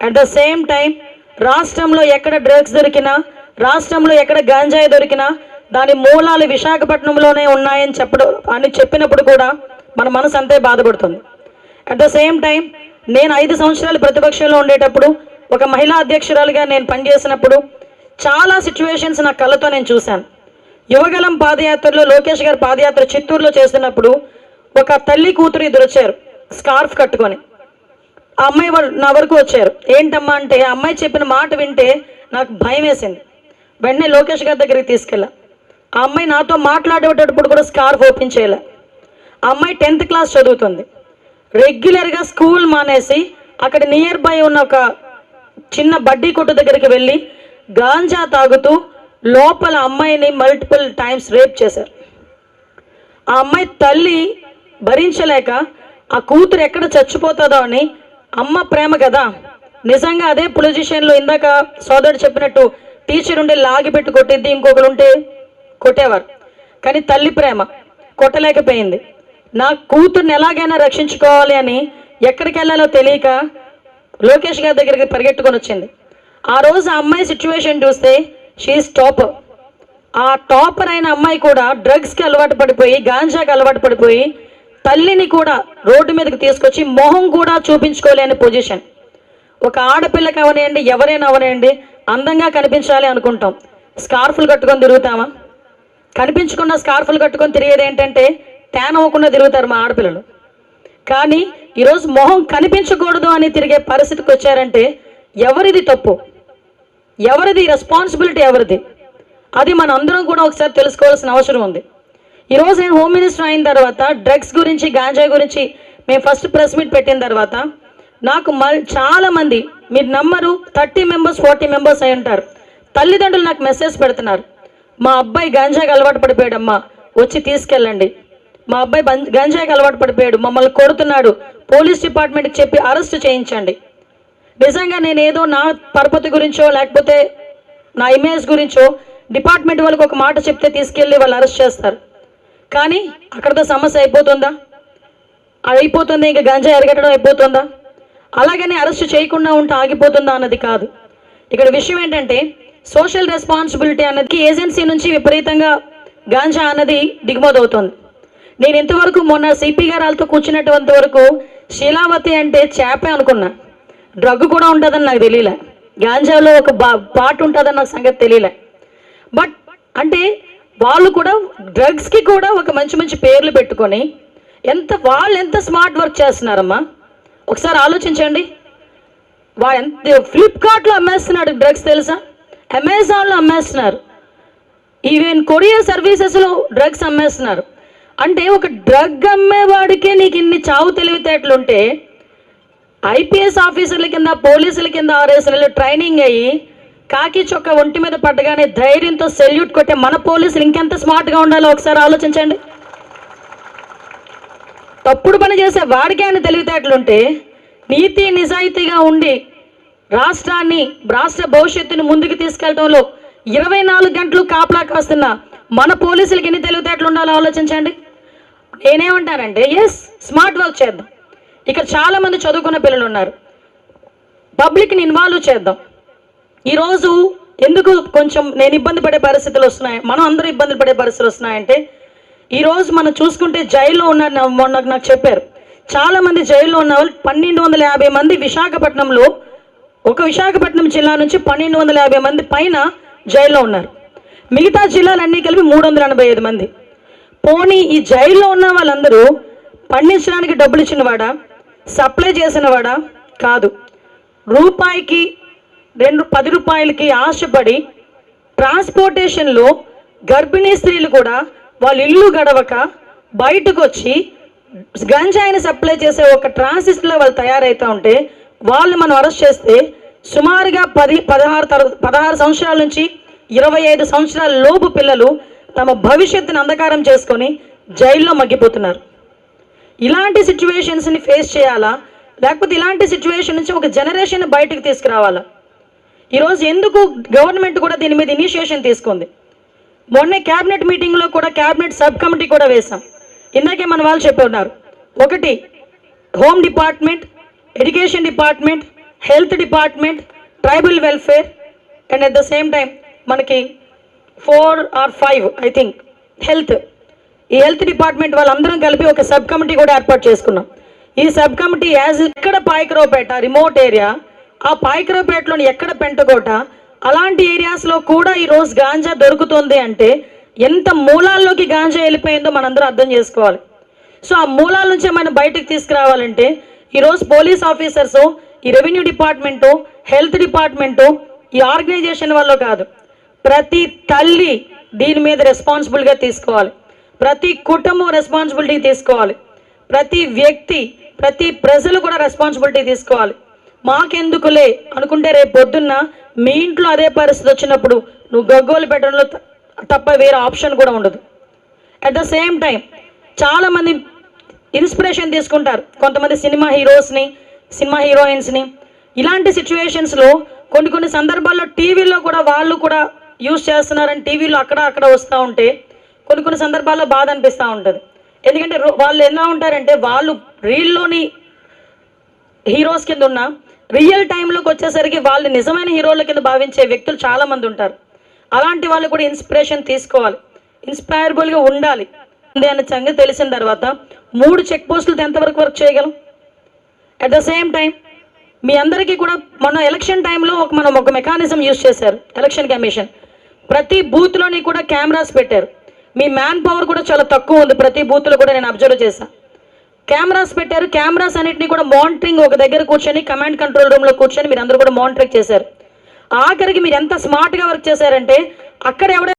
At the same time రాష్ట్రంలో ఎక్కడ drugs దొరికినా రాష్ట్రంలో ఎక్కడ గాంజాయి దొరికినా దాని మూలాలు విశాఖపట్నంలోనే ఉన్నాయని చెప్పడం అని చెప్పినప్పుడు కూడా మన మనసు అంతే బాధపడుతుంది. అట్ ద సేమ్ టైం నేను ఐదు సంవత్సరాలు ప్రతిపక్షంలో ఉండేటప్పుడు ఒక మహిళా అధ్యక్షురాలుగా నేను పనిచేసినప్పుడు చాలా సిచ్యువేషన్స్ నా కళ్ళతో నేను చూశాను. యువగలం పాదయాత్రలో లోకేష్ గారు పాదయాత్ర చిత్తూరులో చేస్తున్నప్పుడు ఒక తల్లి కూతురు ఇద్దరు వచ్చారు స్కార్ఫ్ కట్టుకొని. ఆ అమ్మాయి వాళ్ళు నా వరకు వచ్చారు. ఏంటమ్మా అంటే ఆ అమ్మాయి చెప్పిన మాట వింటే నాకు భయం వేసింది. వెంటనే లోకేష్ గారి దగ్గరికి తీసుకెళ్ళా. ఆ అమ్మాయి నాతో మాట్లాడేటప్పుడు కూడా స్కార్ఫ్ ఓపెన్ చేయలే. ఆ అమ్మాయి టెన్త్ క్లాస్ చదువుతుంది. రెగ్యులర్గా స్కూల్ మానేసి అక్కడ నియర్ బై ఉన్న ఒక చిన్న బడ్డీ కొట్టు దగ్గరికి వెళ్ళి గాంజా తాగుతూ లోపల అమ్మాయిని మల్టిపుల్ టైమ్స్ రేప్ చేశారు. ఆ అమ్మాయి తల్లి భరించలేక ఆ కూతురు ఎక్కడ చచ్చిపోతుందో అని అమ్మ ప్రేమ కదా నిజంగా అదే పొలిజిషన్లో ఇందాక సోదరుడు చెప్పినట్టు టీచర్ ఉండే లాగి పెట్టి కొట్టిద్ది ఇంకొకరు ఉంటే కొట్టేవారు. కానీ తల్లి ప్రేమ కొట్టలేకపోయింది. నా కూతుర్ని ఎలాగైనా రక్షించుకోవాలి అని ఎక్కడికి వెళ్ళాలో తెలియక లోకేష్ గారి దగ్గరికి పరిగెట్టుకొని వచ్చింది. ఆ రోజు ఆ అమ్మాయి సిచ్యువేషన్ చూస్తే షీఈస్ టాపర్ ఆ టాపర్ అయిన అమ్మాయి కూడా డ్రగ్స్కి అలవాటు పడిపోయి గాంజాకి అలవాటు పడిపోయి తల్లిని కూడా రోడ్డు మీదకి తీసుకొచ్చి మొహం కూడా చూపించుకోలేని పొజిషన్. ఒక ఆడపిల్లకి అవనేయండి ఎవరైనా అవనేయండి అందంగా కనిపించాలి అనుకుంటాం. స్కార్ఫులు కట్టుకొని తిరుగుతామా? కనిపించకుండా స్కార్ఫులు కట్టుకొని తిరిగేది ఏంటంటే ట్యాన్ అవ్వకుండా తిరుగుతారు మా ఆడపిల్లలు. కానీ ఈరోజు మొహం కనిపించకూడదు అని తిరిగే పరిస్థితికి వచ్చారంటే ఎవరిది తప్పు? ఎవరిది రెస్పాన్సిబిలిటీ ఎవరిది? అది మన అందరం కూడా ఒకసారి తెలుసుకోవాల్సిన అవసరం ఉంది. ఈరోజు నేను హోమ్ మినిస్టర్ అయిన తర్వాత డ్రగ్స్ గురించి గాంజా గురించి మేము ఫస్ట్ ప్రెస్ మీట్ పెట్టిన తర్వాత నాకు మల్ చాలామంది మీరు నమ్మరు థర్టీ మెంబర్స్ ఫార్టీ మెంబర్స్ అయి ఉంటారు. తల్లిదండ్రులు నాకు మెసేజ్ పెడుతున్నారు. మా అబ్బాయి గాంజాకి అలవాటు పడిపోయాడమ్మా వచ్చి తీసుకెళ్ళండి. మా అబ్బాయి బం- అలవాటు పడిపోయాడు మమ్మల్ని కొడుతున్నాడు పోలీస్ డిపార్ట్మెంట్కి చెప్పి అరెస్ట్ చేయించండి. నిజంగా నేను ఏదో నా పరపతి గురించో లేకపోతే నా ఇమేజ్ గురించో డిపార్ట్మెంట్ వాళ్ళకి ఒక మాట చెప్తే తీసుకెళ్ళి వాళ్ళు అరెస్ట్ చేస్తారు. కానీ అక్కడతో సమస్య అయిపోతుందా? అయిపోతుంది ఇంకా గంజా ఎరగట్టడం అయిపోతుందా? అలాగని అరెస్ట్ చేయకుండా ఉంటే ఆగిపోతుందా అన్నది కాదు. ఇక్కడ విషయం ఏంటంటే సోషల్ రెస్పాన్సిబిలిటీ అన్నది ఏజెన్సీ నుంచి విపరీతంగా గాంజా అన్నది దిగుమతి అవుతుంది నేను ఇంతవరకు మొన్న సిపి గారు వాళ్ళతో కూర్చున్నటువంటి వరకు శీలావతి అంటే చేపే అనుకున్నా. డ్రగ్ కూడా ఉంటుందని నాకు తెలియలే. గాంజాలో ఒక బా పార్ట్ ఉంటుందని నాకు సంగతి తెలియలే. బట్ అంటే వాళ్ళు కూడా డ్రగ్స్కి కూడా ఒక మంచి మంచి పేర్లు పెట్టుకొని ఎంత వాళ్ళు ఎంత స్మార్ట్ వర్క్ చేస్తున్నారమ్మా? ఒకసారి ఆలోచించండి. వా ఎంత ఫ్లిప్కార్ట్లో అమ్మేస్తున్నాడు డ్రగ్స్ తెలుసా? అమెజాన్లో అమ్మేస్తున్నారు. ఈవెన్ కొరియర్ సర్వీసెస్లో డ్రగ్స్ అమ్మేస్తున్నారు. అంటే ఒక డ్రగ్ అమ్మేవాడికే నీకు ఇన్ని చావు తెలివితేటలుంటే ఐపీఎస్ ఆఫీసర్ల కింద పోలీసుల కింద ఆర్ఎస్ఎల్ ట్రైనింగ్ అయ్యి కాకి చొక్క ఒంటి మీద పడ్డగానే ధైర్యంతో సెల్యూట్ కొట్టే మన పోలీసులు ఇంకెంత స్మార్ట్గా ఉండాలో ఒకసారి ఆలోచించండి. తప్పుడు పని చేసే వాడికే అని తెలివితేటలుంటే నీతి నిజాయితీగా ఉండి రాష్ట్రాన్ని రాష్ట్ర భవిష్యత్తుని ముందుకు తీసుకెళ్ళడంలో ఇరవై నాలుగు గంటలు కాపలా కాస్తున్న మన పోలీసులకి ఎన్ని తెలివితేటలు ఉండాలో ఆలోచించండి. నేనేమంటానంటే ఎస్ స్మార్ట్ వర్క్ చేద్దాం. ఇక్కడ చాలామంది చదువుకున్న పిల్లలు ఉన్నారు పబ్లిక్ని ఇన్వాల్వ్ చేద్దాం. ఈరోజు ఎందుకు కొంచెం నేను ఇబ్బంది పడే పరిస్థితులు వస్తున్నాయి? మనం అందరూ ఇబ్బందులు పడే పరిస్థితులు వస్తున్నాయంటే ఈరోజు మనం చూసుకుంటే జైల్లో ఉన్న మొన్న నాకు చెప్పారు. చాలా మంది జైల్లో ఉన్న వాళ్ళు పన్నెండు వందల యాభై మంది విశాఖపట్నంలో ఒక విశాఖపట్నం జిల్లా నుంచి పన్నెండు వందల యాభై మంది పైన జైల్లో ఉన్నారు. మిగతా జిల్లాలన్నీ కలిపి మూడు వందల ఎనభై ఐదు మంది. పోనీ ఈ జైల్లో ఉన్న వాళ్ళందరూ పండించడానికి డబ్బులు ఇచ్చినవాడా? సప్లై చేసినవాడా? కాదు. రూపాయికి రెండు పది రూపాయలకి ఆశపడి ట్రాన్స్పోర్టేషన్లో గర్భిణీ స్త్రీలు కూడా వాళ్ళ ఇల్లు గడవక బయటకు వచ్చి గంజాయిని సప్లై చేసే ఒక ట్రాన్సిస్ట్లో వాళ్ళు తయారవుతూ ఉంటే వాళ్ళు మనం అరెస్ట్ చేస్తే సుమారుగా పది పదహారు తర పదహారు సంవత్సరాల నుంచి ఇరవై ఐదు సంవత్సరాల లోపు పిల్లలు తమ భవిష్యత్తును అంధకారం చేసుకొని జైల్లో మగ్గిపోతున్నారు. ఇలాంటి సిచ్యువేషన్స్ని ఫేస్ చేయాలా? లేకపోతే ఇలాంటి సిచ్యువేషన్ నుంచి ఒక జనరేషన్ బయటకు తీసుకురావాలా? ఈరోజు ఎందుకు గవర్నమెంట్ కూడా దీని మీద ఇనిషియేషన్ తీసుకుంది? మొన్న క్యాబినెట్ మీటింగ్లో కూడా క్యాబినెట్ సబ్ కమిటీ కూడా వేశాం. ఇందాకే మన వాళ్ళు చెప్పన్నారు ఒకటి home department education department health department tribal welfare and at the same time మనకి four or five I think health ఈ హెల్త్ డిపార్ట్మెంట్ వాళ్ళందరం కలిపి ఒక సబ్ కమిటీ కూడా ఏర్పాటు చేసుకున్నాం. ఈ సబ్ కమిటీ యాజ్ ఇక్కడ పాయకరావుపేట రిమోట్ ఏరియా ఆ పాయకరావుపేటలోని ఎక్కడ పెంటకోట? అలాంటి ఏరియాస్లో కూడా ఈరోజు గాంజా దొరుకుతుంది అంటే ఎంత మూలాల్లోకి గాంజా వెళ్ళిపోయిందో మనందరూ అర్థం చేసుకోవాలి. సో ఆ మూలాల నుంచే మనం బయటకు తీసుకురావాలంటే ఈరోజు పోలీస్ ఆఫీసర్స్ ఈ రెవెన్యూ డిపార్ట్మెంటు హెల్త్ డిపార్ట్మెంటు ఈ ఆర్గనైజేషన్ వల్ల కాదు ప్రతి తల్లి దీని మీద రెస్పాన్సిబుల్గా తీసుకోవాలి. ప్రతి కుటుంబం రెస్పాన్సిబిలిటీ తీసుకోవాలి. ప్రతి వ్యక్తి ప్రతి ప్రజలు కూడా రెస్పాన్సిబిలిటీ తీసుకోవాలి. మాకెందుకులే? అనుకుంటే రేపు పొద్దున్న మీ ఇంట్లో అదే పరిస్థితి వచ్చినప్పుడు నువ్వు గగ్గోలు పెట్టడంలో తప్ప వేరే ఆప్షన్ కూడా ఉండదు. అట్ ద సేమ్ టైం చాలామంది ఇన్స్పిరేషన్ తీసుకుంటారు. కొంతమంది సినిమా హీరోస్ని సినిమా హీరోయిన్స్ని. ఇలాంటి సిచ్యువేషన్స్లో కొన్ని కొన్ని సందర్భాల్లో టీవీలో కూడా వాళ్ళు కూడా యూజ్ చేస్తున్నారని టీవీలో అక్కడ అక్కడ వస్తూ ఉంటే కొన్ని కొన్ని సందర్భాల్లో బాధ అనిపిస్తూ ఉంటుంది. ఎందుకంటే రో- వాళ్ళు ఎలా ఉంటారంటే వాళ్ళు రీల్లోని హీరోస్ కింద ఉన్న రియల్ టైంలోకి వచ్చేసరికి వాళ్ళు నిజమైన హీరోల కింద భావించే వ్యక్తులు చాలామంది ఉంటారు. అలాంటి వాళ్ళు కూడా ఇన్స్పిరేషన్ తీసుకోవాలి. ఇన్స్పైరబుల్గా ఉండాలి. ఉంది అనే సంగతి తెలిసిన తర్వాత మూడు చెక్ పోస్టులతో ఎంతవరకు వర్క్ చేయగలం? అట్ ద సేమ్ టైం మీ అందరికీ కూడా మొన్న ఎలక్షన్ టైంలో ఒక మనం ఒక మెకానిజం యూజ్ చేశారు. Election commission. ప్రతి బూత్లోని కూడా కెమెరాస్ పెట్టారు. మీ మ్యాన్ పవర్ కూడా చాలా తక్కువ ఉంది. ప్రతి బూత్లో కూడా నేను అబ్జర్వ్ చేశాను కెమెరాస్ పెట్టారు. కెమెరాస్ అన్నింటినీ కూడా మానిటరింగ్ ఒక దగ్గర కూర్చొని కమాండ్ కంట్రోల్ రూమ్లో కూర్చొని మీరు అందరూ కూడా మానిటరింగ్ చేశారు. ఆఖరికి మీరు ఎంత స్మార్ట్గా వర్క్ చేశారంటే అక్కడ ఎవడ